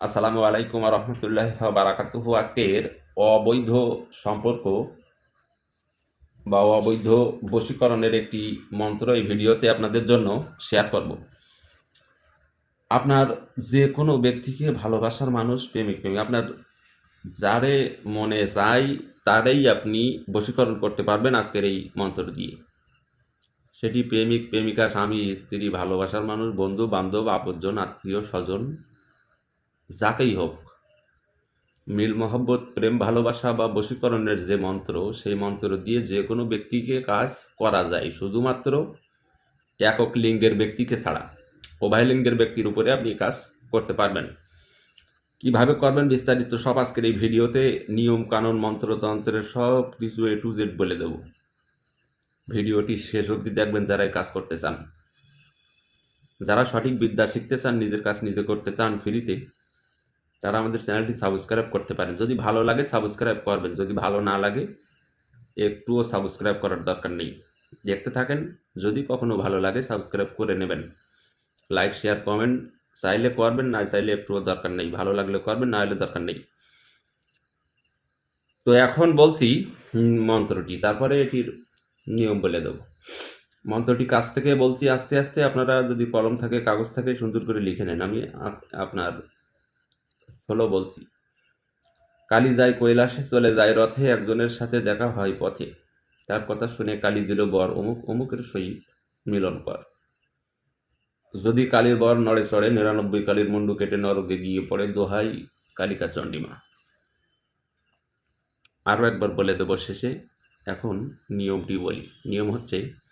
আসসালামু আলাইকুম রহমতুল্লাহ বারাকাতুহু। আজকের অবৈধ সম্পর্ক বা অবৈধ বশীকরণের একটি মন্ত্র এই ভিডিওতে আপনাদের জন্য শেয়ার করব। আপনার যে কোনো ব্যক্তিকে ভালোবাসার মানুষ, প্রেমিক প্রেমিক, আপনার যারে মনে চাই তারেই আপনি বশীকরণ করতে পারবেন আজকের এই মন্ত্র দিয়ে। সেটি প্রেমিক, প্রেমিকা, স্বামী, স্ত্রী, ভালোবাসার মানুষ, বন্ধু, বান্ধব, আপনজন, আত্মীয়, স্বজন যাকেই হোক। মিল, মহব্বত, প্রেম, ভালোবাসা বা বশীকরণের যে মন্ত্র, সেই মন্ত্র দিয়ে যে কোনো ব্যক্তিকে কাজ করা যায়। শুধুমাত্র একক লিঙ্গের ব্যক্তিকে ছাড়া। উভয় লিঙ্গের ব্যক্তির উপরে আপনি কাজ করতে পারবেন। কীভাবে করবেন বিস্তারিত সব আজকের এই ভিডিওতে নিয়ম, কানুন মন্ত্রতন্ত্রের সব কিছু এ টু জেড বলে দেব। ভিডিওটি শেষ অবধি দেখবেন যারা কাজ করতে চান। যারা সঠিক বিদ্যা শিখতে চান, নিজের কাজ নিজে করতে চান ফ্রিতে তারা আমাদের চ্যানেলটি সাবস্ক্রাইব করতে পারেন। যদি ভালো লাগে সাবস্ক্রাইব করবেন। যদি ভালো না লাগে, একটুও সাবস্ক্রাইব করার দরকার নেই। দেখতে থাকেন। যদি কখনো ভালো লাগে সাবস্ক্রাইব করে নেবেন। লাইক শেয়ার কমেন্ট চাইলে করবেন, না চাইলে একটুও দরকার নেই। ভালো লাগলে করবেন, না হলে দরকার নেই। তো এখন বলছি মন্ত্রটি। তারপরে এটির নিয়ম বলে দেবো। মন্ত্রটি কাছ থেকে বলছি, আস্তে আস্তে আপনারা যদি কলম থাকে, কাগজ থাকে, সুন্দর করে লিখে নেন। আমি আপনার হলো বলছি। কালী যায় কৈলাসে চলে যায় রথে, একজনের সাথে দেখা হয় পথে। তার কথা শুনে কালী দিল বর, অমুক, অমুকের সহিত মিলন কর। যদি কালীর বর নড়ে চড়ে, নিরানব্বই কালীর মুন্ডু কেটে নরকে গিয়ে পড়ে, দোহাই কালিকা চণ্ডীমা। আরও একবার বলে দেবো শেষে, এখন নিয়মটি বলি। নিয়ম হচ্ছে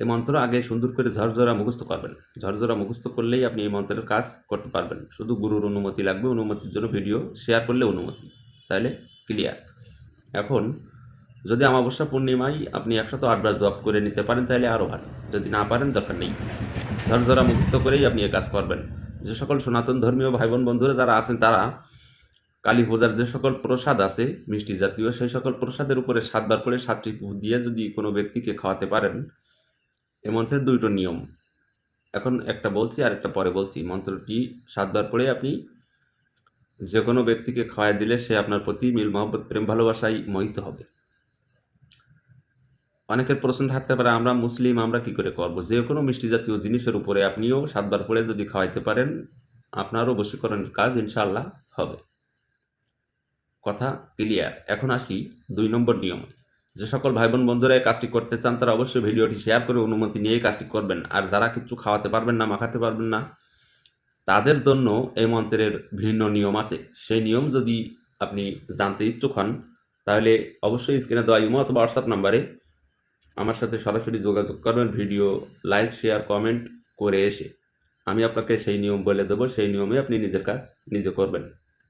এই মন্ত্র আগে সুন্দর করে ঝরঝরা মুখস্থ করবেন। ঝরঝরা মুখস্থ করলেই আপনি এই মন্ত্রের কাজ করতে পারবেন। শুধু গুরুর অনুমতি লাগবে, অনুমতির জন্য ভিডিও শেয়ার করলে অনুমতি। তাহলে ক্লিয়ার এখন, যদি অমাবস্যা পূর্ণিমায় আপনি একশত আটবার জব করে নিতে পারেন, তাহলে আরও ভালো। যদি না পারেন, দরকার নেই। ঝরঝরা মুখস্থ করেই আপনি এ কাজ করবেন। যে সকল সনাতন ধর্মীয় ভাই বোন বন্ধুরা যারা আছেন, তারা কালী পূজার যে সকল প্রসাদ আছে, মিষ্টি জাতীয়, সেই সকল প্রসাদের উপরে সাতবার করে সাতটি দিয়ে যদি কোনো ব্যক্তিকে খাওয়াতে পারেন এ মন্ত্রের দুইটো নিয়ম। এখন একটা বলছি আর একটা পরে বলছি। মন্ত্রটি সাতবার পরে আপনি যে কোনো ব্যক্তিকে খাওয়াই দিলে সে আপনার প্রতি মিল, মহব্বত, প্রেম, ভালোবাসায় মোহিত হবে। অনেকের প্রশ্ন থাকতে পারে, আমরা মুসলিম, আমরা কি করে করব? যে কোনো মিষ্টি জাতীয় জিনিসের উপরে আপনিও সাতবার পরে যদি খাওয়াইতে পারেন, আপনারও বশীকরণের কাজ ইনশাআল্লাহ হবে। কথা ক্লিয়ার। এখন আসি দুই নম্বর নিয়ম। যে সকল ভাই বোন বন্ধুরা এই কাজটি করতে চান, তারা অবশ্যই ভিডিওটি শেয়ার করে অনুমতি নিয়ে কাজটি করবেন। আর যারা কিছু খাওয়াতে পারবেন না, মাখাতে পারবেন না, তাদের জন্য এই মন্ত্রের ভিন্ন নিয়ম আছে। সেই নিয়ম যদি আপনি জানতে ইচ্ছুক হন, তাহলে অবশ্যই স্ক্রিনে দেওয়া ইমো অথবা হোয়াটসঅ্যাপ নাম্বারে আমার সাথে সরাসরি যোগাযোগ করবেন, ভিডিও লাইক শেয়ার কমেন্ট করে এসে। আমি আপনাকে সেই নিয়ম বলে দেবো, সেই নিয়মে আপনি নিজের কাজ নিজে করবেন।